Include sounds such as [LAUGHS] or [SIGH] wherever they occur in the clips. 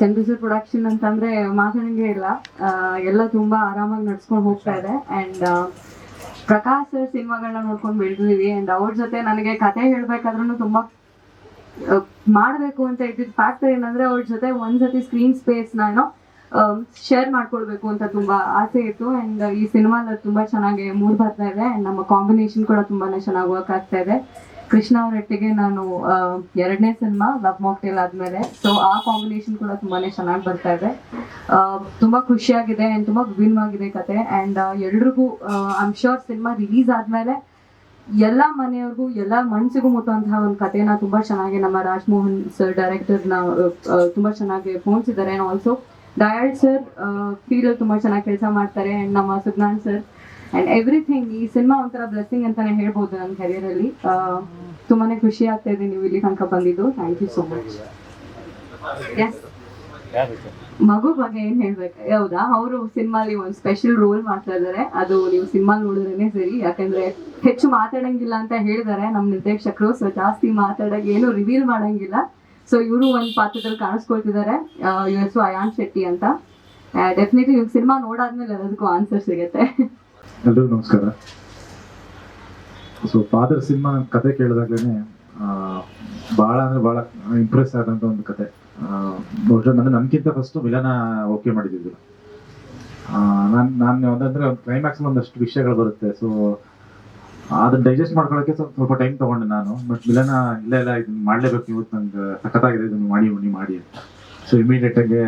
ಚಂದ್ರಸೂರ್ production ಅಂತಂದ್ರೆ ಮಾತಾಡಂಗೆ ಇಲ್ಲ. ಎಲ್ಲ ತುಂಬಾ ಆರಾಮಾಗಿ ನಡ್ಸ್ಕೊಂಡು ಹೋಗ್ತಾ ಇದೆ. ಅಂಡ್ ಪ್ರಕಾಶ್ ಸರ್ ಸಿನಿಮಾಗಳನ್ನ ನೋಡ್ಕೊಂಡು ಬೆಳೆದಿದೀವಿ ಅಂಡ್ ಅವ್ರ ಜೊತೆ ನನಗೆ ಕತೆ ಹೇಳ್ಬೇಕಾದ್ರೂ ತುಂಬಾ ಮಾಡಬೇಕು ಮಾಡ್ಬೇಕು ಅಂತ ಇದ್ದಿದ್ದ ಫ್ಯಾಕ್ಟರ್ ಏನಂದ್ರೆ ಅವ್ರ ಜೊತೆ ಒಂದ್ಸತಿ ಸ್ಕ್ರೀನ್ ಸ್ಪೇಸ್ ನಾನು ಶೇರ್ ಮಾಡ್ಕೊಳ್ಬೇಕು ಅಂತ ತುಂಬಾ ಆಸೆ ಇತ್ತು. ಅಂಡ್ ಈ ಸಿನಿಮಾ ತುಂಬಾ ಚೆನ್ನಾಗಿ ಮೂಡ್ ಬರ್ತಾ ಇದೆ. ಅಂಡ್ ನಮ್ಮ ಕಾಂಬಿನೇಷನ್ ಕೂಡ ತುಂಬಾನೇ ಚೆನ್ನಾಗಿ ವರ್ಕ್ ಆಗ್ತಾ ಇದೆ. ಕೃಷ್ಣ ಅವರೊಟ್ಟಿಗೆ ನಾನು ಎರಡನೇ ಸಿನಿಮಾ ಲವ್ ಮಾಕ್ಟೇಲ್ ಆದ್ಮೇಲೆ. ಸೊ ಆ ಕಾಂಬಿನೇಷನ್ ಕೂಡ ತುಂಬಾನೇ ಚೆನ್ನಾಗಿ ಬರ್ತಾ ಇದೆ. ತುಂಬಾ ಖುಷಿಯಾಗಿದೆ ಆ್ಯಂಡ್ ತುಂಬಾ ವಿಭಿನ್ನವಾಗಿದೆ ಕತೆ. ಅಂಡ್ ಎಲ್ರಿಗೂ ಐಮ್ ಶೋರ್ ಸಿನಿಮಾ ರಿಲೀಸ್ ಆದ್ಮೇಲೆ ಎಲ್ಲ ಮನೆಯವ್ರಿಗೂ, ಎಲ್ಲ ಮನ್ಸಿಗೂ ಮುಟ್ಟುವಂತಹ ಒಂದು ಕತೆನ ತುಂಬಾ ಚೆನ್ನಾಗಿ ನಮ್ಮ ರಾಜ್ಮೋಹನ್ ಸರ್ ಡೈರೆಕ್ಟರ್ನ ತುಂಬಾ ಚೆನ್ನಾಗಿ ಪೋಣಿಸಿದ್ದಾರೆ. ಆಲ್ಸೋ ಡಯಾಲ್ಡ್ ಸರ್ ಫೀಲ್ ತುಂಬಾ ಚೆನ್ನಾಗಿ ಕೆಲಸ ಮಾಡ್ತಾರೆ. ಅಂಡ್ ನಮ್ಮ ಸುಜ್ಞಾನ್ ಸರ್ ಅಂಡ್ ಎವ್ರಿಥಿಂಗ್ ಈ ಸಿನಿಮಾ ಒಂಥರ ಬ್ಲೆಸ್ಸಿಂಗ್ ಅಂತಾನೆ ಹೇಳ್ಬೋದು ನನ್ನ ಆ, ತುಂಬಾನೇ ಖುಷಿ ಆಗ್ತಾ ಇದೆ ನೀವು ಇಲ್ಲಿ ತನಕ ಬಂದಿದ್ದು. Thank you so much yes ಮಗು ಬಗ್ಗೆ ಏನ್ ಹೇಳ್ಬೇಕು? ಹೌದಾ? ಅವರು ಸಿನಿಮಾಲಿ ಒಂದು ಸ್ಪೆಷಲ್ ರೋಲ್ ಮಾಡ್ತಾ ಇದ್ದಾರೆ. ಅದು ನೀವು ಸಿನಿಮಾ ನೋಡಿದ್ರೇನೆ ಸರಿ. ಯಾಕಂದ್ರೆ ಹೆಚ್ಚು ಮಾತಾಡಂಗಿಲ್ಲ ಅಂತ ಹೇಳಿದಾರೆ ನಮ್ಮ ನಿರ್ದೇಶಕರು. ಸೊ ಜಾಸ್ತಿ ಮಾತಾಡಕ್ ಏನು ರಿವೀಲ್ ಮಾಡಂಗಿಲ್ಲ. ಸೊ ಇವರು ಒಂದು ಪಾತ್ರದಲ್ಲಿ ಕಾಣಿಸ್ಕೊಳ್ತಿದ್ದಾರೆ. ಯು ಎಸ್ ಅಯಾನ್ ಶೆಟ್ಟಿ ಅಂತ. ಡೆಫಿನೆಟ್ಲಿ ಇವ್ರು ಸಿನಿಮಾ ನೋಡಾದ್ಮೇಲೆ ಅದಕ್ಕೂ ಆನ್ಸರ್ ಸಿಗುತ್ತೆ. ಎಲ್ರಿಗೂ ನಮಸ್ಕಾರ. ಸೊ ಫಾದರ್ ಸಿನಿಮಾ ಕತೆ ಕೇಳಿದಾಗ್ಲೇ ಭಾಳ ಅಂದ್ರೆ ಭಾಳ ಇಂಪ್ರೆಸ್ ಆದಂಥ ಒಂದು ಕತೆ. ಬಹುಶಃ ನನ್ನ ನನ್ಗಿಂತ ಫಸ್ಟ್ ವಿಲನ ಓಕೆ ಮಾಡಿದ್ದಿದ್ರು ನಾನು ನಾನು ಒಂದಂದ್ರೆ ಒಂದು ಕ್ಲೈಮ್ಯಾಕ್ಸ್ ಒಂದಷ್ಟು ವಿಷಯಗಳು ಬರುತ್ತೆ. ಸೊ ಅದನ್ನ ಡೈಜೆಸ್ಟ್ ಮಾಡ್ಕೊಳ್ಳೋಕೆ ಸ್ವಲ್ಪ ಸ್ವಲ್ಪ ಟೈಮ್ ತಗೊಂಡೆ ನಾನು. ಬಟ್ ವಿಲನ ಇಲ್ಲ ಇಲ್ಲ, ಇದನ್ನ ಮಾಡಲೇಬೇಕು ಇವತ್ತು ನಂಗೆ ಸಖತ್ತಾಗಿದೆ, ಇದನ್ನು ಮಾಡಿ, ನೀವು ಮಾಡಿ ಅಂತ. ಸೊ ಇಮಿಡಿಯೇಟ್ ಆಗಿ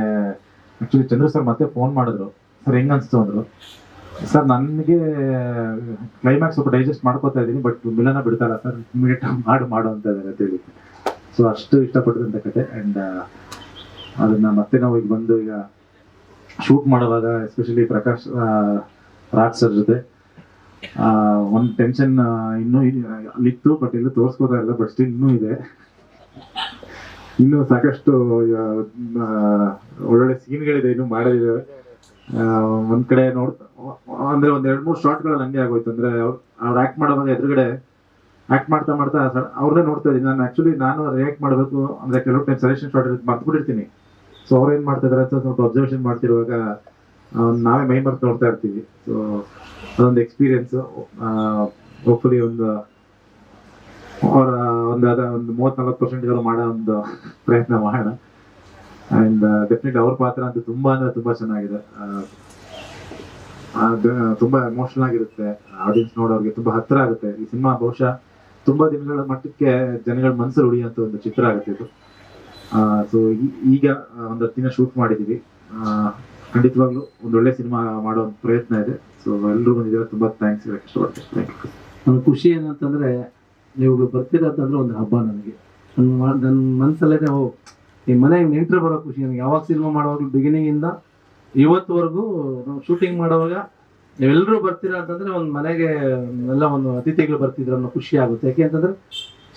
ಆಕ್ಚುಲಿ ಚಂದ್ರ ಸರ್ ಮತ್ತೆ ಫೋನ್ ಮಾಡಿದ್ರು. ಸರ್ ಹೆಂಗ್ ಅನ್ಸ್ತು ಅಂದ್ರು? ಸರ್ ನನಗೆ ಕ್ಲೈಮ್ಯಾಕ್ಸ್ ಸ್ವಲ್ಪ ಡೈಜೆಸ್ಟ್ ಮಾಡ್ಕೋತಾ ಇದ್ದೀನಿ ಬಟ್ ಮಿಲನ ಬಿಡ್ತಾರ ಸರ್ ಇಮಿಡಿಯೇಟ್ ಮಾಡು ಮಾಡು ಅಂತ ಇದ್ದಾರೆ ಅಂತ ಹೇಳಿ ಸೊ ಅಷ್ಟು ಇಷ್ಟಪಟ್ಟಿದಂಥ ಕತೆ. ಅಂಡ್ ಅದನ್ನ ಮತ್ತೆ ನಾವು ಈಗ ಬಂದು ಈಗ ಶೂಟ್ ಮಾಡುವಾಗ ಎಸ್ಪೆಷಲಿ ಪ್ರಕಾಶ್ ರಾಜ್ ಸರ್ ಜೊತೆ ಒಂದು ಟೆನ್ಷನ್ ಇನ್ನೂ ಅಲ್ಲಿತ್ತು ಬಟ್ ಎಲ್ಲೂ ತೋರಿಸ್ಕೋತಾ ಇಲ್ಲ ಬಟ್ ಸ್ಟಿಲ್ ಇನ್ನೂ ಇದೆ. [LAUGHS] ಇನ್ನೂ ಸಾಕಷ್ಟು ಒಳ್ಳೊಳ್ಳೆ ಸೀನ್ಗಳಿದೆ ಇನ್ನೂ ಮಾಡೋದಿದೆ ಒಂದ್ ಕಡೆ ನೋಡ್, ಅಂದ್ರೆ ಒಂದ್ ಎರಡ್ ಮೂರ್ ಶಾರ್ಟ್ಗಳಲ್ಲಿ ಹಂಗೆ ಆಗೋಯ್ತು. ಅಂದ್ರೆ ಅವ್ರು ಆಕ್ಟ್ ಮಾಡುವಾಗ ಎದುರುಗಡೆ ಆಕ್ಟ್ ಮಾಡ್ತಾ ಮಾಡ್ತಾ ಅವ್ರನ್ನೇ ನೋಡ್ತಾ ಇದ್ದೀನಿ. ನಾನು ಆಕ್ಚುಲಿ ನಾನು ರಿಯಾಕ್ಟ್ ಮಾಡಬೇಕು ಅಂದ್ರೆ ಕೆಲವು ಟೈಮ್ ಸಜೆಷನ್ ಶಾರ್ಟ್ ಇರುತ್ತೆ ಮರ್ತ್ಬಿಟ್ಟಿರ್ತೀನಿ. ಸೊ ಅವ್ರು ಏನ್ ಮಾಡ್ತಾ ಇದಾರೆ ಅಂತ ಸ್ವಲ್ಪ ಅಬ್ಸರ್ವೇಷನ್ ಮಾಡ್ತಿರುವಾಗ ನಾವೇ ಮೈ ಮರ್ತು ನೋಡ್ತಾ ಇರ್ತೀವಿ. ಸೊ ಅದೊಂದು ಎಕ್ಸ್ಪೀರಿಯನ್ಸ್ ಹೋಪ್ಫುಲಿ ಒಂದು, ಅವರ ಒಂದು ಅದ ಒಂದು ಮೂವತ್ನಾಲ್ಕು ಪರ್ಸೆಂಟ್ ಮಾಡೋ ಒಂದು ಪ್ರಯತ್ನ ಮಾಡೋಣ. ಅಂಡ್ ಡೆಫಿನೆಟ್ಲಿ ಅವ್ರ ಪಾತ್ರ ಅಂತೂ ತುಂಬಾ ಅಂದ್ರೆ ತುಂಬಾ ಚೆನ್ನಾಗಿದೆ. ಆ, ತುಂಬಾ ಎಮೋಷನಲ್ ಆಗಿರುತ್ತೆ. ಆಡಿಯನ್ಸ್ ನೋಡೋರಿಗೆ ತುಂಬಾ ಹತ್ರ ಆಗುತ್ತೆ. ಈ ಸಿನಿಮಾ ಬಹುಶಃ ತುಂಬಾ ದಿನಗಳ ಮಟ್ಟಕ್ಕೆ ಜನಗಳ ಮನಸ್ಸಲ್ಲಿ ಉಳಿಯುವಂತ ಒಂದು ಚಿತ್ರ ಆಗುತ್ತೆ ಇದು. ಸೊ ಈಗ ಒಂದು ದಿನ ಶೂಟ್ ಮಾಡಿದೀವಿ. ಖಂಡಿತವಾಗ್ಲೂ ಒಳ್ಳೆ ಸಿನಿಮಾ ಮಾಡೋ ಪ್ರಯತ್ನ ಇದೆ. ಸೊ ಎಲ್ಲರೂ ಬಂದಿದ್ದಾರೆ ತುಂಬಾ ಥ್ಯಾಂಕ್ಸ್ ಹೇಳಕ್ ಖುಷಿ ಏನಂತಂದ್ರೆ ನೀವು ಬರ್ತಿರೋದಂದ್ರೆ ಒಂದು ಹಬ್ಬ ನನಗೆ ನನ್ನ ನನ್ನ ಮನಸ್ಸಲ್ಲೇ ಓ ಈ ಮನೆಗೆ ನೆಂಟರು ಬರೋ ಖುಷಿ ನನಗೆ ಯಾವಾಗ ಸಿನಿಮಾ ಮಾಡುವಾಗಲೂ ಬಿಗಿನಿಂಗ್ ಇಂದ ಇವತ್ತುವರೆಗೂ ನಾವು ಶೂಟಿಂಗ್ ಮಾಡುವಾಗ ನೀವೆಲ್ಲರೂ ಬರ್ತೀರಾ ಅಂತಂದ್ರೆ ಒಂದು ಮನೆಗೆ ಎಲ್ಲ ಒಂದು ಅತಿಥಿಗಳು ಬರ್ತಿದ್ರು ಅನ್ನೋ ಖುಷಿ ಆಗುತ್ತೆ. ಯಾಕೆ ಅಂತಂದ್ರೆ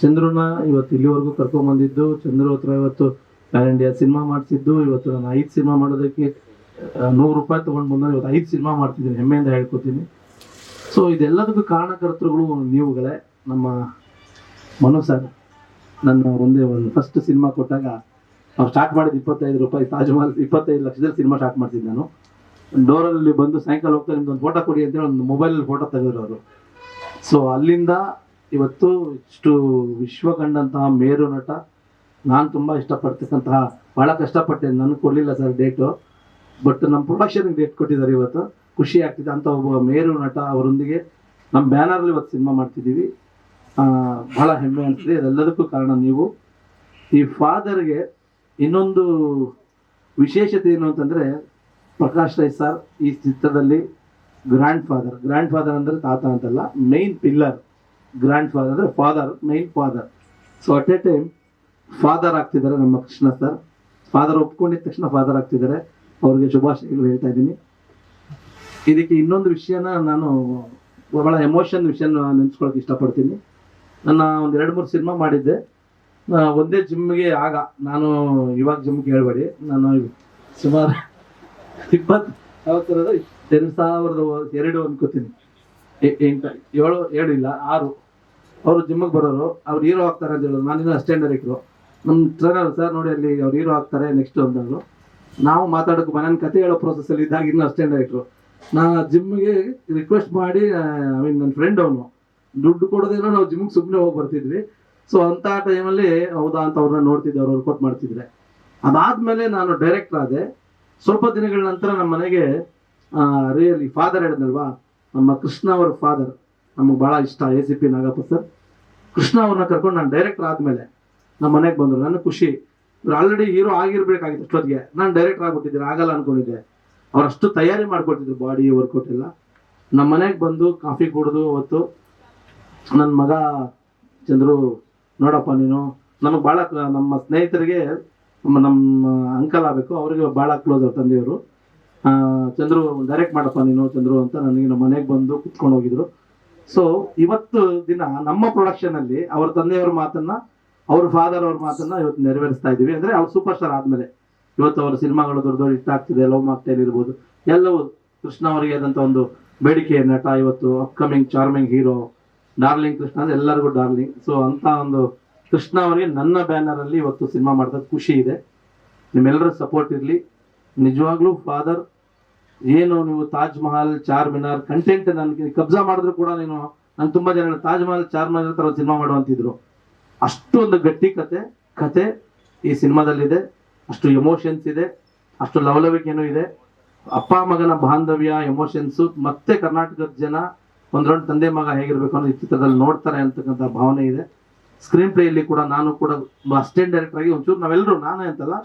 ಚಂದ್ರನ ಇವತ್ತು ಇಲ್ಲಿವರೆಗೂ ಕರ್ಕೊಂಬಂದಿದ್ದು ಚಂದ್ರ ಹತ್ರ ಇವತ್ತು ಪ್ಯಾನ್ ಇಂಡಿಯಾ ಸಿನಿಮಾ ಮಾಡ್ತಿದ್ದು, ಇವತ್ತು ನಾನು ಐದು ಸಿನಿಮಾ ಮಾಡೋದಕ್ಕೆ ನೂರು ರೂಪಾಯಿ ತೊಗೊಂಡು ಬಂದ್ರೆ ಇವತ್ತು ಐದು ಸಿನಿಮಾ ಮಾಡ್ತಿದ್ದೀನಿ, ಹೆಮ್ಮೆಯಿಂದ ಹೇಳ್ಕೊತೀನಿ. ಸೊ ಇದೆಲ್ಲದಕ್ಕೂ ಕಾರಣಕರ್ತೃಗಳು ನೀವುಗಳೇ ನಮ್ಮ ಮನು ಸರ್ ನನ್ನ ಒಂದೇ ಒಂದು ಫಸ್ಟ್ ಸಿನಿಮಾ ಕೊಟ್ಟಾಗ ಅವ್ರು ಸ್ಟಾರ್ಟ್ ಮಾಡಿದ ಇಪ್ಪತ್ತೈದು ರೂಪಾಯಿ ತಾಜ್ಮಹಲ್ ಇಪ್ಪತ್ತೈದು ಲಕ್ಷದಲ್ಲಿ ಸಿನಿಮಾ ಸ್ಟಾರ್ಟ್ ಮಾಡ್ತಿದ್ದೆ ನಾನು. ಡೋರಲ್ಲಿ ಬಂದು ಸಾಯಂಕಾಲ ಹೋಗ್ತಾ ನಿಮ್ದು ಒಂದು ಫೋಟೋ ಕೊಡಿ ಅಂತೇಳಿ ಒಂದು ಮೊಬೈಲಲ್ಲಿ ಫೋಟೋ ತೆಗೆದ್ರು ಅವರು. ಸೊ ಅಲ್ಲಿಂದ ಇವತ್ತು ಇಷ್ಟು ವಿಶ್ವ ಕಂಡಂತಹ ಮೇರು ನಟ, ನಾನು ತುಂಬ ಇಷ್ಟಪಡ್ತಕ್ಕಂತಹ ಭಾಳ ಕಷ್ಟಪಟ್ಟೆ ನನಗೆ ಕೊಡಲಿಲ್ಲ ಸರ್ ಡೇಟು ಬಟ್ ನಮ್ಮ ಪ್ರೊಡಕ್ಷನ್ಗೆ ಡೇಟ್ ಕೊಟ್ಟಿದ್ದಾರೆ ಇವತ್ತು. ಖುಷಿ ಆಗ್ತಿದೆ. ಅಂತ ಒಬ್ಬ ಮೇರು ನಟ ಅವರೊಂದಿಗೆ ನಮ್ಮ ಬ್ಯಾನರಲ್ಲಿ ಇವತ್ತು ಸಿನಿಮಾ ಮಾಡ್ತಿದ್ದೀವಿ. ಭಾಳ ಹೆಮ್ಮೆ ಅನಿಸಿದೆ ಅದೆಲ್ಲದಕ್ಕೂ ಕಾರಣ ನೀವು. ಈ ಫಾದರ್ಗೆ ಇನ್ನೊಂದು ವಿಶೇಷತೆ ಏನು ಅಂತಂದರೆ ಪ್ರಕಾಶ್ ರೈ ಸರ್ ಈ ಚಿತ್ರದಲ್ಲಿ ಗ್ರ್ಯಾಂಡ್ ಫಾದರ್ ಗ್ರ್ಯಾಂಡ್ ಫಾದರ್ ಅಂದರೆ ತಾತ ಅಂತಲ್ಲ ಮೈನ್ ಪಿಲ್ಲರ್ ಗ್ರ್ಯಾಂಡ್ ಫಾದರ್ ಅಂದರೆ father main father so at a time father ಆಗ್ತಿದ್ದಾರೆ ನಮ್ಮ ಕೃಷ್ಣ ಸರ್ ಫಾದರ್ ಒಪ್ಕೊಂಡಿದ ತಕ್ಷಣ ಫಾದರ್ ಆಗ್ತಿದ್ದಾರೆ. ಅವ್ರಿಗೆ ಶುಭಾಶಯಗಳು ಹೇಳ್ತಾ ಇದ್ದೀನಿ. ಇದಕ್ಕೆ ಇನ್ನೊಂದು ವಿಷಯನ ನಾನು, ಬಹಳ ಎಮೋಷನ್ ವಿಷಯನ ನೆನೆಸ್ಕೊಳಕ್ಕೆ ಇಷ್ಟಪಡ್ತೀನಿ. ನನ್ನ ಒಂದು ಎರಡು ಮೂರು ಸಿನಿಮಾ ಮಾಡಿದ್ದೆ. ಒಂದೇ ಜಿಮ್ಗೆ ಆಗ ನಾನು ಇವಾಗ ಜಿಮ್ಗೆ ಹೇಳ್ಬೇಡಿ ನಾನು ಸುಮಾರು ಇಪ್ಪತ್ತು ಯಾವತ್ತಿರೋದು ಎರಡು ಸಾವಿರದ ಎರಡು ಅನ್ಕೋತೀನಿ. ಏಳು ಏಳು ಇಲ್ಲ, ಆರು. ಅವರು ಜಿಮ್ಗೆ ಬರೋರು, ಅವ್ರು ಹೀರೋ ಆಗ್ತಾರೆ ಅಂತ ಹೇಳೋರು. ನಾನಿನ್ನೂ ಅಸ್ಟೆಂಡ್ ಡೈರೆಕ್ಟ್ರು ನಮ್ಮ ಟ್ರೈನರ್ ಸರ್ ನೋಡಿ ಅಲ್ಲಿ ಅವ್ರು ಹೀರೋ ಆಗ್ತಾರೆ ನೆಕ್ಸ್ಟ್ ಅಂದರು ನಾವು ಮಾತಾಡೋಕೆ ನನ್ನ ಕತೆ ಹೇಳೋ ಪ್ರೊಸೆಸಲ್ಲಿ ಇದ್ದಾಗ ಇನ್ನೂ ಅಷ್ಟೇ ಡೈರೆಕ್ಟ್ರು ನಾ ಜಿಮ್ಗೆ ರಿಕ್ವೆಸ್ಟ್ ಮಾಡಿ ಐ ಮೀನ್ ನನ್ನ ಫ್ರೆಂಡ್ ಅವನು. ದುಡ್ಡು ಕೊಡೋದೇನೋ ನಾವು ಜಿಮ್ಗೆ ಸುಮ್ಮನೆ ಹೋಗಿ ಬರ್ತಿದ್ವಿ. ಸೊ ಅಂತ ಟೈಮಲ್ಲಿ ಹೌದಾ ಅಂತ ಅವ್ರನ್ನ ನೋಡ್ತಿದ್ದೆ, ಅವ್ರು ರಿಪೋರ್ಟ್ ಮಾಡ್ತಿದ್ರೆ. ಅದಾದ್ಮೇಲೆ ನಾನು ಡೈರೆಕ್ಟರ್ ಆದೆ. ಸ್ವಲ್ಪ ದಿನಗಳ ನಂತರ ನಮ್ಮ ಮನೆಗೆ ರಿಯಲಿ ಫಾದರ್ ಹೇಳಿದ್ನಲ್ವಾ? ನಮ್ಮ ಕೃಷ್ಣ ಅವರ ಫಾದರ್ ನಮಗೆ ಭಾಳ ಇಷ್ಟ A C P Nagappa sir Krishna ಅವ್ರನ್ನ ಕರ್ಕೊಂಡು ನಾನು ಡೈರೆಕ್ಟರ್ ಆದ್ಮೇಲೆ ನಮ್ಮ ಮನೆಗೆ ಬಂದರು. ನನ್ನ ಖುಷಿ. ಇವ್ರು ಆಲ್ರೆಡಿ ಹೀರೋ ಆಗಿರ್ಬೇಕಾಗಿತ್ತು ಅಷ್ಟೊತ್ತಿಗೆ. ನಾನು ಡೈರೆಕ್ಟರ್ ಆಗ್ಬಿಟ್ಟಿದ್ದೀನಿ, ಆಗಲ್ಲ ಅನ್ಕೊಂಡಿದ್ದೆ. ಅವರಷ್ಟು ತಯಾರಿ ಮಾಡ್ಕೊಟ್ಟಿದ್ರು ಬಾಡಿ ವರ್ಕೌಟ್ ಎಲ್ಲ. ನಮ್ಮ ಮನೆಗೆ ಬಂದು ಕಾಫಿ ಕುಡಿದು, ಅವತ್ತು ನನ್ನ ಮಗ ಚಂದ್ರು ನೋಡಪ್ಪ ನೀನು, ನಮಗೆ ಭಾಳ ನಮ್ಮ ಸ್ನೇಹಿತರಿಗೆ ನಮ್ಮ ಅಂಕಲ್ ಆಗಬೇಕು, ಅವರಿಗೆ ಭಾಳ ಕ್ಲೋಸ್ ಅವ್ರ ತಂದೆಯವರು. ಚಂದ್ರು ಡೈರೆಕ್ಟ್ ಮಾಡಪ್ಪ ನೀನು, ಚಂದ್ರು ಅಂತ ನನಗೆ ನಮ್ಮ ಮನೆಗೆ ಬಂದು ಕುತ್ಕೊಂಡು ಹೋಗಿದ್ರು. ಸೊ ಇವತ್ತು ದಿನ ನಮ್ಮ ಪ್ರೊಡಕ್ಷನ್ ಅಲ್ಲಿ ಅವ್ರ ತಂದೆಯವ್ರ ಮಾತನ್ನ, ಅವ್ರ ಫಾದರ್ ಅವ್ರ ಮಾತನ್ನ ಇವತ್ತು ನೆರವೇರಿಸ್ತಾ ಇದೀವಿ ಅಂದ್ರೆ ಅವ್ರು ಸೂಪರ್ ಸ್ಟಾರ್ ಆದ್ಮೇಲೆ. ಇವತ್ತು ಅವ್ರ ಸಿನಿಮಾಗಳು ದೊಡ್ಡ ದೊಡ್ಡ ಇಷ್ಟ ಆಗ್ತಿದೆ ಲವ್ ಮಾಕ್ಟೈಲ್ ಇರ್ಬೋದು. ಎಲ್ಲವೂ ಕೃಷ್ಣ ಅವರಿಗೆ ಆದಂತ ಒಂದು ಬೇಡಿಕೆ ನಟ ಇವತ್ತು upcoming charming hero darling Krishna ಅಂದ್ರೆ ಎಲ್ಲರಿಗೂ ಡಾರ್ಲಿಂಗ್ ಸೊ ಅಂತ ಒಂದು ಕೃಷ್ಣ ಅವರಿಗೆ ನನ್ನ ಬ್ಯಾನರ್ ಅಲ್ಲಿ ಇವತ್ತು ಸಿನಿಮಾ ಮಾಡಿದ ಖುಷಿ ಇದೆ. ನಿಮ್ಮೆಲ್ಲರ ಸಪೋರ್ಟ್ ಇರಲಿ. ನಿಜವಾಗ್ಲೂ ಫಾದರ್ ಏನು ನೀವು ತಾಜ್ ಮಹಲ್, ಚಾರ್ ಮಿನಾರ್ ಕಂಟೆಂಟ್ ನನಗೆ ಕಬ್ಜಾ ಮಾಡಿದ್ರು ಕೂಡ ನೀನು, ನಂಗೆ ತುಂಬಾ ಜನ ತಾಜ್ ಮಹಲ್, ಚಾರ್ ಮಿನಾರ್ ತರ ಸಿನಿಮಾ ಮಾಡುವಂತಿದ್ರು ಅಷ್ಟು ಒಂದು ಗಟ್ಟಿ ಕತೆ ಕತೆ ಈ ಸಿನಿಮಾದಲ್ಲಿದೆ ಅಷ್ಟು ಎಮೋಷನ್ಸ್ ಇದೆ. ಅಷ್ಟು ಲವಲವಿಕೆನೂ ಇದೆ. ಅಪ್ಪ ಮಗನ ಬಾಂಧವ್ಯ ಎಮೋಷನ್ಸ್ ಮತ್ತೆ ಕರ್ನಾಟಕದ ಜನ ಒಂದೊಂದು ತಂದೆ ಮಗ ಹೇಗಿರ್ಬೇಕು ಅನ್ನೋ ಈ ಚಿತ್ರದಲ್ಲಿ ನೋಡ್ತಾರೆ ಅಂತಕ್ಕಂಥ ಭಾವನೆ ಇದೆ. ಸ್ಕ್ರೀನ್ ಪ್ಲೇಯಲ್ಲಿ ಕೂಡ ನಾನು ಕೂಡ ಅಸಿಸ್ಟೆಂಟ್ ಡೈರೆಕ್ಟರ್ ಆಗಿ ಒಂಚೂರು ನಾವೆಲ್ಲರೂ ನಾನೇ ಅಂತಲ್ಲ,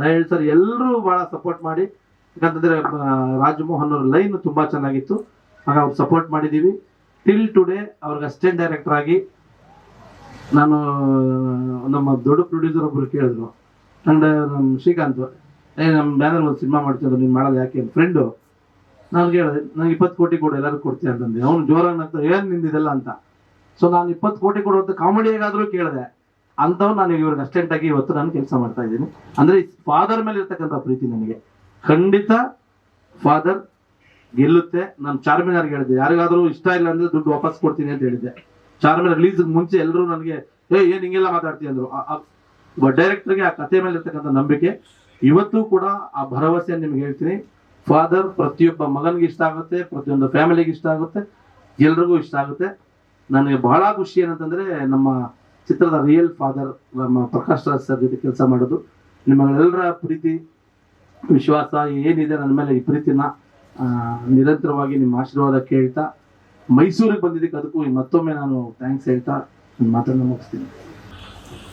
ದಯವಿಟ್ಟು ಸರ್ ಎಲ್ಲರೂ ಬಹಳ ಸಪೋರ್ಟ್ ಮಾಡಿ. ಯಾಕಂತಂದ್ರೆ ರಾಜಮೋಹನ್ ಅವ್ರ ಲೈನ್ ತುಂಬಾ ಚೆನ್ನಾಗಿತ್ತು. ಆಗ ಅವ್ರು ಸಪೋರ್ಟ್ ಮಾಡಿದೀವಿ. ಟಿಲ್ ಟುಡೇ ಅವ್ರಿಗೆ ಅಸಿಸ್ಟೆಂಟ್ ಡೈರೆಕ್ಟರ್ ಆಗಿ ನಾನು, ನಮ್ಮ ದೊಡ್ಡ ಪ್ರೊಡ್ಯೂಸರ್ ಒಬ್ರು ಕೇಳಿದ್ರು. ಅಂಡ್ ನಮ್ಮ ಶ್ರೀಕಾಂತ್ ಏ ನಮ್ಮ ಬ್ಯಾನರ್ ಒಂದು ಸಿನಿಮಾ ಮಾಡ್ತಿದ್ರು, ನೀನು ಮಾಡೋದು ಯಾಕೆ? ಫ್ರೆಂಡು ನಾನು ಹೇಳಿದೆ, ನನಗೆ ಇಪ್ಪತ್ತು ಕೋಟಿ ಕೊಡು, ಎಲ್ಲರೂ ಕೊಡ್ತೀನಿ ಅಂತಂದೆ. ಅವನು ಜೋರಾಗಿ ಏನು ನಿಂದಿದೆಲ್ಲ ಅಂತ? ಸೊ ನಾನು ಇಪ್ಪತ್ತು ಕೋಟಿ ಕೊಡುವಂತ ಕಾಮಿಡಿಯಾಗಾದ್ರೂ ಕೇಳಿದೆ. ಅಂಥವ್ ನಾನು ಇವ್ರಿಗೆ ಅಸ್ಟೆಂಟ್ ಆಗಿ ಇವತ್ತು ನಾನು ಕೆಲಸ ಮಾಡ್ತಾ ಇದ್ದೀನಿ. ಅಂದ್ರೆ ಫಾದರ್ ಮೇಲೆ ಇರ್ತಕ್ಕಂಥ ಪ್ರೀತಿ ನನಗೆ. ಖಂಡಿತ ಫಾದರ್ ಗೆಲ್ಲುತ್ತೆ. ನಾನು ಚಾರ್ಮಿನಾರ್ಗೆ ಹೇಳಿದೆ ಯಾರಿಗಾದರೂ ಇಷ್ಟ ಇಲ್ಲ ಅಂದ್ರೆ ದುಡ್ಡು ವಾಪಸ್ ಕೊಡ್ತೀನಿ ಅಂತ ಹೇಳಿದ್ದೆ. ಚಾರ್ಮಿನಾರ್ ರಿಲೀಸ್ ಮುಂಚೆ ಎಲ್ಲರೂ ನನಗೆ, ಏ, ಏನ್ ಹಿಂಗೆಲ್ಲ ಮಾತಾಡ್ತೀನಿ ಅಂದ್ರು. ಡೈರೆಕ್ಟರ್ಗೆ ಆ ಕಥೆ ಮೇಲೆ ಇರ್ತಕ್ಕಂಥ ನಂಬಿಕೆ. ಇವತ್ತು ಕೂಡ ಆ ಭರವಸೆ ನಿಮ್ಗೆ ಹೇಳ್ತೀನಿ. ಫಾದರ್ ಪ್ರತಿಯೊಬ್ಬ ಮಗನಿಗೆ ಇಷ್ಟ ಆಗುತ್ತೆ, ಪ್ರತಿಯೊಂದು ಫ್ಯಾಮಿಲಿಗೆ ಇಷ್ಟ ಆಗುತ್ತೆ, ಎಲ್ರಿಗೂ ಇಷ್ಟ ಆಗುತ್ತೆ. ನನಗೆ ಬಹಳ ಖುಷಿ ಏನಂತಂದ್ರೆ ನಮ್ಮ ಚಿತ್ರದ ರಿಯಲ್ ಫಾದರ್ ನಮ್ಮ ಪ್ರಕಾಶ್ ರಾಜ್ ಸರ್ ಜೊತೆ ಕೆಲಸ ಮಾಡೋದು. ನಿಮ್ಮೆಲ್ಲರ ಪ್ರೀತಿ, ವಿಶ್ವಾಸ ಏನಿದೆ ನನ್ನ ಮೇಲೆ ಈ ಪ್ರೀತಿನ ನಿರಂತರವಾಗಿ ನಿಮ್ಮ ಆಶೀರ್ವಾದ ಕೇಳ್ತಾ ಮೈಸೂರಿಗೆ ಬಂದಿದ್ದಕ್ಕೆ ಅದಕ್ಕೂ ಮತ್ತೊಮ್ಮೆ ನಾನು ಥ್ಯಾಂಕ್ಸ್ ಹೇಳ್ತಾ ನಿಮ್ಮ ಮಾತನ್ನು ಮುಗಿಸ್ತೀನಿ.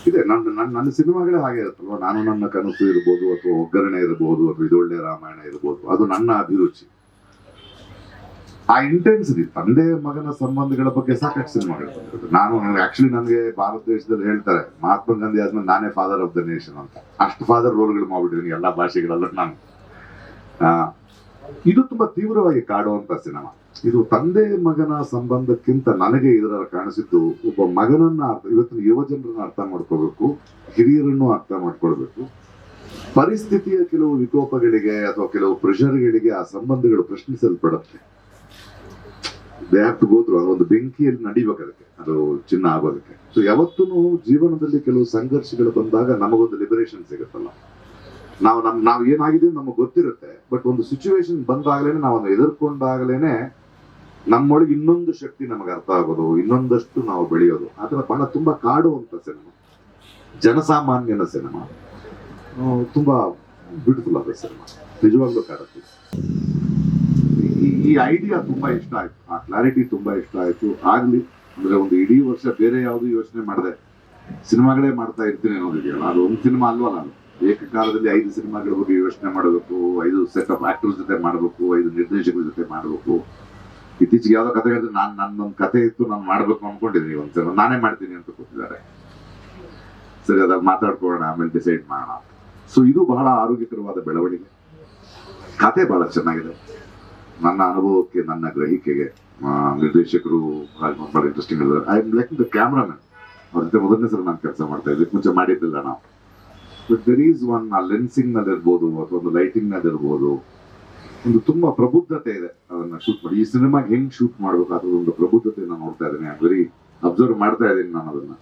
ಇದೆ. ನನ್ನ ನನ್ನ ನನ್ನ ಸಿನಿಮಾಗಳೇ ಹಾಗೆ ಇರುತ್ತಲ್ವ? ನಾನು ನನ್ನ ಕನಸು ಇರ್ಬೋದು, ಅಥವಾ ಒಗ್ಗರಣೆ ಇರ್ಬೋದು, ಅಥವಾ ಇದೊಳ್ಳೆ ರಾಮಾಯಣ ಇರ್ಬೋದು. ಅದು ನನ್ನ ಅಭಿರುಚಿ. ಆ ಇಂಟೆನ್ಸಿಟಿ ತಂದೆ ಮಗನ ಸಂಬಂಧಗಳ ಬಗ್ಗೆ ಸಾಕಷ್ಟು ಸಿನಿಮಾಗಳು ನಾನು ಆಕ್ಚುಲಿ ನನಗೆ ಭಾರತ ದೇಶದಲ್ಲಿ ಹೇಳ್ತಾರೆ, ಮಹಾತ್ಮ ಗಾಂಧಿ ಆದ್ಮೇಲೆ ನಾನೇ ಫಾದರ್ ಆಫ್ ದ ನೇಷನ್ ಅಂತ. ಅಷ್ಟು ಫಾದರ್ ರೋಲ್ಗಳು ಮಾಡ್ಬಿಟ್ಟಿದ್ದೀನಿ ಎಲ್ಲಾ ಭಾಷೆಗಳಲ್ಲೂ ನಾನು. ಇದು ತುಂಬಾ ತೀವ್ರವಾಗಿ ಕಾಡುವಂತ ಸಿನಿಮಾ. ಇದು ತಂದೆ ಮಗನ ಸಂಬಂಧಕ್ಕಿಂತ ನನಗೆ ಇದರ ಕಾಣಿಸಿದ್ದು ಒಬ್ಬ ಮಗನನ್ನ ಅರ್ಥ ಇವತ್ತಿನ ಯುವ ಜನರನ್ನ ಅರ್ಥ ಮಾಡ್ಕೋಬೇಕು ಹಿರಿಯರನ್ನು ಅರ್ಥ ಮಾಡ್ಕೊಳ್ಬೇಕು. ಪರಿಸ್ಥಿತಿಯ ಕೆಲವು ವಿಕೋಪಗಳಿಗೆ ಅಥವಾ ಕೆಲವು ಪ್ರೆಷರ್ಗಳಿಗೆ ಆ ಸಂಬಂಧಗಳು ಪ್ರಶ್ನಿಸಲ್ಪಡುತ್ತೆ. ದೇ ಟು ಥ್ರೂ ಒಂದು ಬೆಂಕಿಯಲ್ಲಿ ನಡಿಬೇಕು ಅದಕ್ಕೆ, ಅದು ಚಿನ್ನ ಆಗೋದಕ್ಕೆ. ಸೊ ಯಾವತ್ತೂ ಜೀವನದಲ್ಲಿ ಕೆಲವು ಸಂಘರ್ಷಗಳು ಬಂದಾಗ ನಮಗೊಂದು ಲಿಬರೇಷನ್ ಸಿಗುತ್ತಲ್ಲ. ನಾವು ನಮ್ ನಾವು ಏನಾಗಿದೆ ನಮಗೆ ಗೊತ್ತಿರುತ್ತೆ ಬಟ್ ಒಂದು ಸಿಚುವೇಶನ್ ಬಂದಾಗಲೇನೆ ನಾವು ಅದನ್ನ ಎದುರ್ಕೊಂಡಾಗಲೇನೆ ನಮ್ಮೊಳಗೆ ಇನ್ನೊಂದು ಶಕ್ತಿ ನಮಗೆ ಅರ್ಥ ಆಗೋದು, ಇನ್ನೊಂದಷ್ಟು ನಾವು ಬೆಳೆಯೋದು. ಆತರ ಬಹಳ ತುಂಬಾ ಕಾಡುವಂತ ಸಿನಿಮಾ. ಜನಸಾಮಾನ್ಯನ ಸಿನಿಮಾ. ತುಂಬಾ ಬ್ಯೂಟಿಫುಲ್ ಆದ ಸಿನಿಮಾ. ನಿಜವಾಗ್ಲೂ ಕಾಡುತ್ತೆ. ಈ- ಈ ಐಡಿಯಾ ತುಂಬಾ ಇಷ್ಟ ಆಯ್ತು. ಆ ಕ್ಲಾರಿಟಿ ತುಂಬಾ ಇಷ್ಟ ಆಯ್ತು. ಆಗ್ಲಿ, ಅಂದ್ರೆ ಒಂದು ಇಡೀ ವರ್ಷ ಬೇರೆ ಯಾವ್ದು ಯೋಚನೆ ಮಾಡದೆ ಸಿನಿಮಾಗಳೇ ಮಾಡ್ತಾ ಇರ್ತೀನಿ ಅನ್ನೋದಿದೆಯಲ್ಲ ಅದು ಒಂದು ಸಿನಿಮಾ ಅಲ್ವಾ ನಾನು? ಏಕಕಾಲದಲ್ಲಿ ಐದು ಸಿನಿಮಾಗಳ ಬಗ್ಗೆ ಯೋಚನೆ ಮಾಡಬೇಕು ಐದು ಸೆಟ್ ಆಫ್ ಆಕ್ಟರ್ ಜೊತೆ ಮಾಡಬೇಕು, ಐದು ನಿರ್ದೇಶಕರ ಜೊತೆ ಮಾಡಬೇಕು. ಇತ್ತೀಚೆಗೆ ಯಾವ್ದೋ ಕತೆ ಹೇಳಿದ್ರೆ ನಾನು ನನ್ನೊಂದು ಕತೆ ಇತ್ತು, ನಾನು ಮಾಡ್ಬೇಕು ಅನ್ಕೊಂಡಿದ್ದೀನಿ ಒಂದ್ಸಲ. ನಾನೇ ಮಾಡ್ತೀನಿ ಅಂತ ಕೊಟ್ಟಿದ್ದಾರೆ ಸರಿ ಅದಾಗ ಮಾತಾಡ್ಕೊಳ್ಳೋಣ, ಆಮೇಲೆ ಡಿಸೈಡ್ ಮಾಡೋಣ. ಸೊ ಇದು ಬಹಳ ಆರೋಗ್ಯಕರವಾದ ಬೆಳವಣಿಗೆ. ಕತೆ ಬಹಳ ಚೆನ್ನಾಗಿದೆ. ನನ್ನ ಅನುಭವಕ್ಕೆ, ನನ್ನ ಗ್ರಹಿಕೆಗೆ ನಿರ್ದೇಶಕರು ಬಹಳ ಇಂಟ್ರೆಸ್ಟಿಂಗ್ ಇದ್ದಾರೆ I am like the cameraman ಅವ್ರ ಜೊತೆ ಮೊದಲನೇ ಸಲ ನಾನು ಕೆಲಸ ಮಾಡ್ತಾ ಇದ್ದೆ. ಮುಂಚೆ ಮಾಡಿದ್ದಿಲ್ಲ ನಾವು. ಬಟ್ ದರ್ ಈಸ್ ಒನ್ ಲೆನ್ಸಿಂಗ್ನಲ್ಲಿ ಇರ್ಬೋದು ಅಥವಾ ಒಂದು ಲೈಟಿಂಗ್ನಲ್ಲಿ ಇರ್ಬೋದು ಒಂದು ತುಂಬಾ ಪ್ರಬುದ್ಧತೆ ಇದೆ ಅದನ್ನ ಶೂಟ್ ಮಾಡಿ. ಈ ಸಿನಿಮಾಗೆ ಹೆಂಗ್ ಶೂಟ್ ಮಾಡ್ಬೇಕು ಅದ್ರ ಒಂದು ಪ್ರಬುದ್ಧತೆ ನಾನು ನೋಡ್ತಾ ಇದ್ದೀನಿ. ವೆರಿ ಅಬ್ಸರ್ವ್ ಮಾಡ್ತಾ ಇದ್ದೀನಿ ನಾನು ಅದನ್ನ.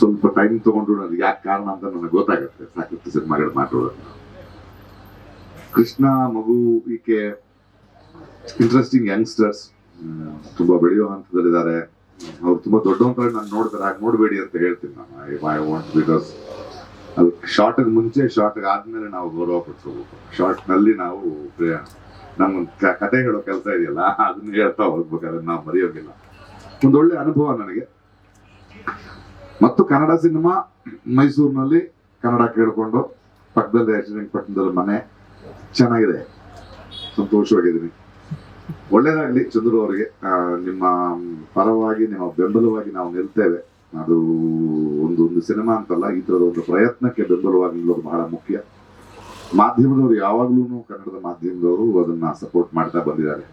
ಸ್ವಲ್ಪ ಟೈಮ್ ತಗೊಂಡು ನನಗೆ ಯಾಕೆ ಕಾರಣ ಅಂತ ನನಗೆ ಗೊತ್ತಾಗುತ್ತೆ. ಸಾಕಷ್ಟು ಸಿನಿಮಾಗಳು ಮಾಡಿರೋದನ್ನ ಕೃಷ್ಣ ಮಗು ಈಕೆ ಇಂಟ್ರೆಸ್ಟಿಂಗ್ ಯಂಗ್ಸ್ಟರ್ಸ್ ತುಂಬಾ ಬೆಳೆಯೋ ಹಂತದಲ್ಲಿದ್ದಾರೆ. ಅವ್ರು ತುಂಬಾ ದೊಡ್ಡವಂತ ನಾನು ನೋಡ್ತಾರೆ. ಹಾಗೆ ನೋಡಬೇಡಿ ಅಂತ ಹೇಳ್ತೀನಿ ನಾನು. ಐ ವಾಂಟ್ ಬಿಕಾಸ್ ಅದು ಶಾರ್ಟ್ ಮುಂಚೆ ಶಾರ್ಟ್ ಆದ್ಮೇಲೆ ನಾವು ಗೌರವ ಪಡಿಸ್ಕೋಬೇಕು. ಶಾರ್ಟ್ನಲ್ಲಿ ನಾವು ನಮ್ಮ ಕತೆ ಹೇಳೋ ಕೆಲಸ ಇದೆಯಲ್ಲ, ಅದನ್ನ ಹೇಳ್ತಾ ಹೋಗ್ಬೇಕು, ಅದನ್ನ ನಾವು ಮರೆಯೋಗಿಲ್ಲ ಒಂದೊಳ್ಳೆ ಅನುಭವ ನನಗೆ. ಮತ್ತು ಕನ್ನಡ ಸಿನಿಮಾ, ಮೈಸೂರಿನಲ್ಲಿ ಕನ್ನಡ ಕೇಳಿಕೊಂಡು, ಪಕ್ಕದಲ್ಲಿ ಪಟ್ಟಣದಲ್ಲಿ ಮನೆ, ಚೆನ್ನಾಗಿದೆ. ಸಂತೋಷವಾಗಿದ್ದೀನಿ. ಒಳ್ಳೇದಾಗ್ಲಿ ಚಂದ್ರು ಅವರಿಗೆ ನಿಮ್ಮ ಪರವಾಗಿ, ನಿಮ್ಮ ಬೆಂಬಲವಾಗಿ ನಾವು ನಿಲ್ತೇವೆ. ಅದು ಒಂದು ಒಂದು ಸಿನಿಮಾ ಅಂತಲ್ಲ, ಈ ತರದ ಒಂದು ಪ್ರಯತ್ನಕ್ಕೆ ಬೆಂಬಲವಾಗಿ ನಿಲ್ಲೋದು ಬಹಳ ಮುಖ್ಯ. ಮಾಧ್ಯಮದವರು ಯಾವಾಗ್ಲೂ ಕನ್ನಡದ ಮಾಧ್ಯಮದವರು ಅದನ್ನ ಸಪೋರ್ಟ್ ಮಾಡ್ತಾ ಬಂದಿದ್ದಾರೆ.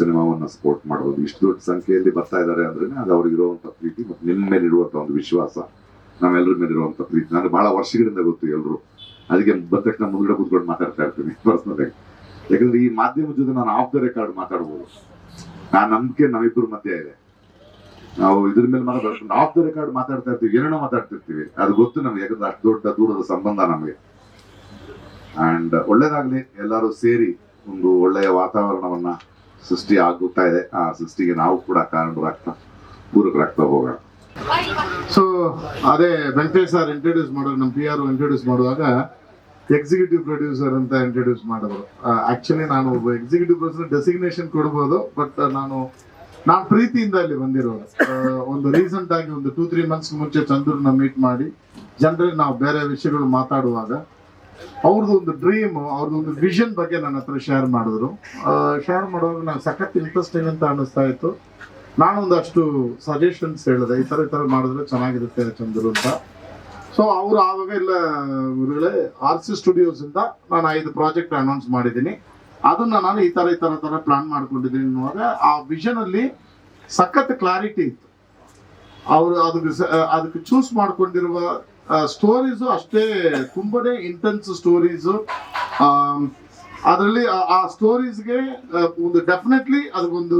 ಸಿನಿಮಾವನ್ನ ಸಪೋರ್ಟ್ ಮಾಡೋದು ಇಷ್ಟು ದೊಡ್ಡ ಸಂಖ್ಯೆಯಲ್ಲಿ ಬರ್ತಾ ಇದ್ದಾರೆ ಅಂದ್ರೆ ಅದು ಅವ್ರಿಗೆ ಇರುವಂತ ಪ್ರೀತಿ ಮತ್ತು ನಿಮ್ಮ ಮೇಲೆ ಇರುವಂತ ಒಂದು ವಿಶ್ವಾಸ, ನಮ್ಮೆಲ್ಲರ ಮೇಲೆ ಇರುವಂತ ಪ್ರೀತಿ. ನನಗೆ ಬಹಳ ವರ್ಷಗಳಿಂದ ಗೊತ್ತು ಎಲ್ಲರೂ ಅದಕ್ಕೆ ಬಂದ ತಕ್ಷಣ ಮುಂದ್ಗಡೆ ಕೂತ್ಕೊಂಡು ಮಾತಾಡ್ತಾ ಇರ್ತೀನಿ [LAUGHS] ಪರ್ಸನಲ್ ಯಾಕಂದ್ರೆ ಈ ಮಾಧ್ಯಮದ ಜೊತೆ ನಾನು ಆಫ್ ದ ರೆಕಾರ್ಡ್ ಮಾತಾಡ್ಬೋದು. ನಾ ನಂಬಿಕೆ ನಮ್ಮಿಬ್ಬರ ಮಧ್ಯೆ ಇದೆ. ನಾವು ಇದ್ರ ಮೇಲೆ ಮಾತಾಡ್ಕೊಂಡು ಆಫ್ ದ ರೆಕಾರ್ಡ್ ಮಾತಾಡ್ತಾ ಇರ್ತೀವಿ ಏನೇನೋ ಮಾತಾಡ್ತಿರ್ತೀವಿ ಅದು ಗೊತ್ತು ನಮ್ಗೆ, ಯಾಕಂದ್ರೆ ಅಷ್ಟು ದೊಡ್ಡ ದೂರದ ಸಂಬಂಧ ನಮಗೆ. ಅಂಡ್ ಒಳ್ಳೇದಾಗ್ಲಿ, ಎಲ್ಲರೂ ಸೇರಿ ಒಂದು ಒಳ್ಳೆಯ ವಾತಾವರಣವನ್ನ ಸೃಷ್ಟಿ ಆಗುತ್ತಾ ಇದೆ. ಆ ಸೃಷ್ಟಿಗೆ ನಾವು ಕೂಡ ಕಾರಣರಾಗ್ತಾ ಪೂರಕರಾಗ್ತಾ ಹೋಗೋಣ. ಸೊ ಅದೇ ವೆಂಕಟೇಶ್ ಸರ್ ಇಂಟ್ರೊಡ್ಯೂಸ್ ಮಾಡೋದು ನಮ್ಮ ಪಿ ಆರ್ ಇಂಟ್ರೊಡ್ಯೂಸ್ ಮಾಡುವಾಗ ಎಕ್ಸಿಕ್ಯೂಟಿವ್ ಪ್ರೊಡ್ಯೂಸರ್ ಅಂತ ಇಂಟ್ರೊಡ್ಯೂಸ್ ಮಾಡಿದ್ರು. ಆಕ್ಚುಲಿ ನಾನು ಒಬ್ಬ ಎಕ್ಸಿಕ್ಯೂಟಿವ್ ಪ್ರೊಡ್ಯೂಸರ್ ಡೆಸಿಗ್ನೇಷನ್ ಕೊಡ್ಬೋದು ಬಟ್ ನಾನು ನಾನು ಪ್ರೀತಿಯಿಂದ ಇಲ್ಲಿ ಬಂದಿರೋದು. ಒಂದು ರೀಸೆಂಟ್ ಆಗಿ ಒಂದು ಟೂ ತ್ರೀ ಮಂತ್ಸ್ ಮುಂಚೆ ಚಂದ್ರನ್ನ ಮೀಟ್ ಮಾಡಿ, ಜನರಲ್ಲಿ ನಾವು ಬೇರೆ ವಿಷಯಗಳು ಮಾತಾಡುವಾಗ ಅವ್ರದ್ದು ಒಂದು ಡ್ರೀಮ್ ಅವ್ರದ್ದು ಒಂದು ವಿಷನ್ ಬಗ್ಗೆ ನನ್ನ ಹತ್ರ ಶೇರ್ ಮಾಡಿದ್ರು. ಶೇರ್ ಮಾಡುವಾಗ ನಾನು ಸಖತ್ ಇಂಟ್ರೆಸ್ಟಿಂಗ್ ಅಂತ ಅನ್ನಿಸ್ತಾ ಇತ್ತು. ನಾನೊಂದಷ್ಟು ಸಜೆಷನ್ಸ್ ಹೇಳಿದೆ. ಈ ತರ ಈ ತರ ಮಾಡಿದ್ರೆ ಚೆನ್ನಾಗಿರುತ್ತೆ ಚಂದ್ರು ಅಂತ. ಸೊ ಅವರು ಆವಾಗ ಇಲ್ಲ ಆರ್ ಸಿ ಸ್ಟುಡಿಯೋಸ್ ಇಂದ ನಾನು ಐದು ಪ್ರಾಜೆಕ್ಟ್ ಅನೌನ್ಸ್ ಮಾಡಿದ್ದೀನಿ. ಅದನ್ನ ನಾನು ಈ ತರ ಈ ತರ ತರ ಪ್ಲಾನ್ ಮಾಡ್ಕೊಂಡಿದ್ದೀನಿ ಅನ್ನುವಾಗ ಆ ವಿಷನ್ ಅಲ್ಲಿ ಸಖತ್ ಕ್ಲಾರಿಟಿ ಇತ್ತು. ಅವರು ಅದಕ್ಕೆ ಅದಕ್ಕೆ ಚೂಸ್ ಮಾಡ್ಕೊಂಡಿರುವ ಸ್ಟೋರೀಸು ಅಷ್ಟೇ ತುಂಬನೇ ಇಂಟೆನ್ಸ್ ಸ್ಟೋರೀಸು ಅದರಲ್ಲಿ ಆ ಸ್ಟೋರೀಸ್ಗೆ ಒಂದು ಡೆಫಿನೆಟ್ಲಿ ಅದಕ್ಕೊಂದು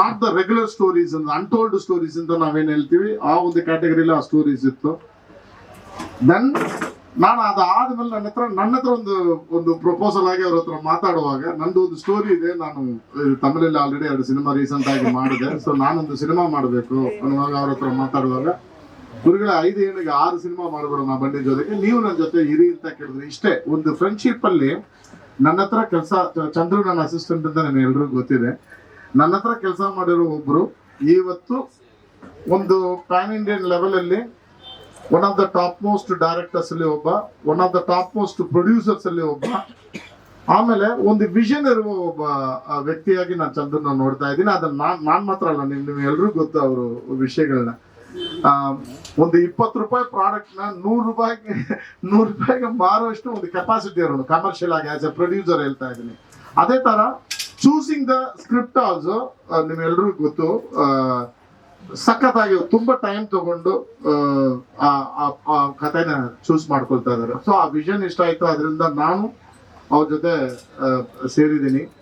not the regular stories untold stories ಅಂತ ನಾವೇನು ಹೇಳ್ತೀವಿ, ಆ ಒಂದು ಕ್ಯಾಟಗರಿಲಿ ಆ ಸ್ಟೋರೀಸ್ ಇತ್ತು. ದೆನ್ ನಾನು ಅದಾದ್ಮೇಲೆ ನನ್ನ ಹತ್ರ ನನ್ನ ಹತ್ರ ಒಂದು ಒಂದು ಪ್ರಪೋಸಲ್ ಆಗಿ ಅವ್ರ ಹತ್ರ ಮಾತಾಡುವಾಗ ನಂದು ಒಂದು ಸ್ಟೋರಿ ಇದೆ. ನಾನು ತಮಿಳಲ್ಲಿ ಆಲ್ರೆಡಿ ಎರಡು ಸಿನಿಮಾ ರೀಸೆಂಟ್ ಆಗಿ ಮಾಡಿದೆ. ಸೊ ನಾನೊಂದು ಸಿನಿಮಾ ಮಾಡಬೇಕು ಅನ್ನುವಾಗ ಅವ್ರ ಹತ್ರ ಮಾತಾಡುವಾಗ, ಗುರುಗಳ, ಐದು ಏನಿಗೆ ಆರು ಸಿನಿಮಾ ಮಾಡ್ಬಿಡೋಣ ಬಂಡಿ ಜೊತೆಗೆ. ನೀವು ನನ್ನ ಜೊತೆ ಇರಿ ಅಂತ ಕೇಳಿದ್ರೆ. ಇಷ್ಟೇ, ಒಂದು ಫ್ರೆಂಡ್ಶಿಪ್ ಅಲ್ಲಿ ನನ್ನ ಹತ್ರ ಕೆಲಸ ಚಂದ್ರು ನನ್ನ ಅಸಿಸ್ಟೆಂಟ್ ಅಂತ ನನಗೆ ಎಲ್ರಿಗೂ ಗೊತ್ತಿದೆ. ನನ್ನ ಹತ್ರ ಕೆಲಸ ಮಾಡಿರೋ ಒಬ್ರು ಇವತ್ತು ಒಂದು ಪ್ಯಾನ್ ಇಂಡಿಯನ್ ಲೆವೆಲ್ ಅಲ್ಲಿ one of the top most directors ಅಲ್ಲಿ ಒಬ್ಬ one of the top most producers ಅಲ್ಲಿ ಒಬ್ಬ. ಆಮೇಲೆ ಒಂದು ವಿಷನ್ ಇರುವ ಒಬ್ಬ ವ್ಯಕ್ತಿಯಾಗಿ ನಾನು ಚಂದ್ರನ ನೋಡ್ತಾ ಇದ್ದೀನಿ. ಅದನ್ನ ನಾನ್ ಮಾತ್ರ ಅಲ್ಲ, ನಿಮ್, ನಿಮ್ಗೆ ಎಲ್ರಿಗೂ ಗೊತ್ತು ಅವರು ವಿಷಯಗಳನ್ನ ಒಂದು ಇಪ್ಪತ್ತು ರೂಪಾಯಿ ಪ್ರಾಡಕ್ಟ್ನ ನೂರು ರೂಪಾಯಿಗೆ ನೂರು ರೂಪಾಯಿಗೆ ಮಾರುವಷ್ಟು ಒಂದು ಕೆಪಾಸಿಟಿ ಇರೋದು ಕಮರ್ಷಿಯಲ್ ಆಗಿ ಆಸ್ ಎ ಪ್ರೊಡ್ಯೂಸರ್ ಹೇಳ್ತಾ ಇದ್ದೀನಿ. ಅದೇ ತರ ಚೂಸಿಂಗ್ ದ ಸ್ಕ್ರಿಪ್ಟ್ ಆಲ್ಸೋ ನಿಮ್ಗೆಲ್ರಿಗೂ ಗೊತ್ತು. ಸಖತ್ತಾಗಿ ತುಂಬಾ ಟೈಮ್ ತಗೊಂಡು ಆ, ಕಥೆನ ಚೂಸ್ ಮಾಡ್ಕೊಳ್ತಾ ಇದ್ದಾರೆ. ಸೊ ಆ ವಿಷನ್ ಇಷ್ಟ ಆಯ್ತು ಅದರಿಂದ ನಾನು ಅವ್ರ ಜೊತೆ ಸೇರಿದ್ದೀನಿ.